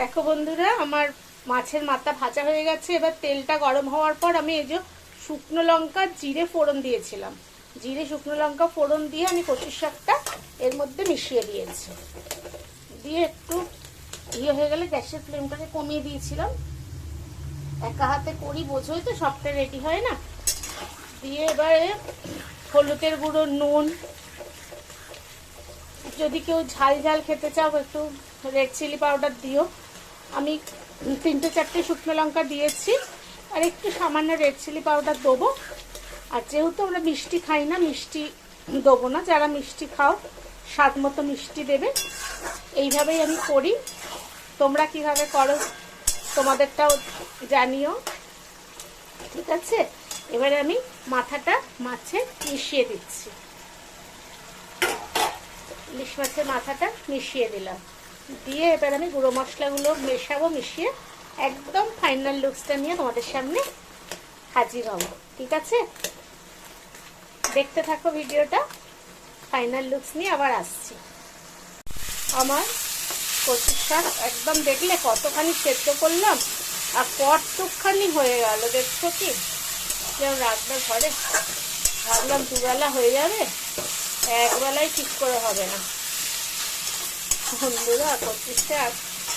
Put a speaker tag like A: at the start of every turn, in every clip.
A: দেখো বন্ধুরা, আমার মাছের মাথা ভাজা হয়ে গেছে। এবার তেলটা গরম হওয়ার পর আমি এই যে শুকনো লঙ্কা, জিরে ফোড়ন দিয়েছিলাম। জিরে, শুকনো লঙ্কা, ফোড়ন দিয়ে আমি কচুর শাকটা এর মধ্যে মিশিয়ে দিয়েছি। দিয়ে একটু ইয়ে হয়ে গেলে গ্যাসের ফ্লেমটাকে কমিয়ে দিয়েছিলাম। একা হাতে করি, বোঝোই তো সবটা রেডি হয় না। দিয়ে এবারে হলুদের গুঁড়ো, নুন। যদি কেউ ঝাল ঝাল খেতে চাও, একটু রেড চিলি পাউডার দিও। আমি তিনটে চারটে শুকনো লঙ্কা দিয়েছি, আর একটু সামান্য রেড চিলি পাউডার দেবো। আর যেহেতু আমরা মিষ্টি খাই না, মিষ্টি দেবো না, যারা মিষ্টি খাও, স্বাদ মতো মিষ্টি দেবে। এইভাবেই আমি করি। তোমরা কীভাবে করো, তোমাদেরটাও জানিও। ঠিক আছে? এবারে আমি মাথাটা মাছে মিশিয়ে দিচ্ছি। ইলিশ মাছের মাথাটা মিশিয়ে দিলাম। দিয়ে এবার আমি গুঁড়ো মশলাগুলো মেশাবো, মিশিয়ে একদম ফাইনাল লুকসটা নিয়ে তোমাদের সামনে হাজির হব, ঠিক আছে? দেখতে থাকো ভিডিওটা ফাইনাল লুকস নিয়ে আবার আসছি। আমার কচুর শাক একদম দেখলে কতখানি সেদ্ধ করলাম আর কতখানি হয়ে গেল, দেখছ কি? কেউ রাখবে ঘরে, ভাবলাম দুবেলা হয়ে যাবে একবেলায় ঠিক করে হবে না। বন্ধুরা শাক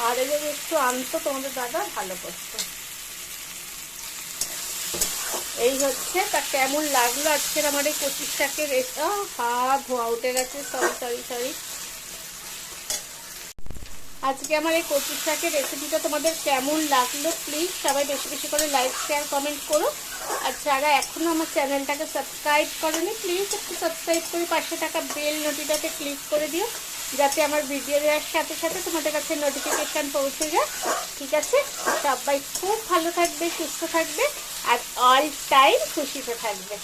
A: আরে যদি একটু আনতো তোমাদের দাদা, ভালো এই হচ্ছে তা কেমন লাগল আজকের আমার এই শাকের হা উঠে গেছে সরি সরি সরি আজকে আমার এই কচুর শাকের রেসিপিটা তোমাদের কেমন লাগল? প্লিজ সবাই বেশি বেশি করে লাইক শেয়ার কমেন্ট করো। আর যারা এখনও আমার চ্যানেলটাকে সাবস্ক্রাইব করেনি প্লিজ একটু সাবস্ক্রাইব করে পাশে থাকা বেল নোটিটাতে ক্লিক করে দিও। যাতে আমার ভিডিও দেওয়ার সাথে সাথে তোমাদের কাছে নোটিফিকেশান পৌঁছে যায়। ঠিক আছে? সবাই খুব ভালো থাকবে, সুস্থ থাকবে, আর অল টাইম খুশিতে থাকবে।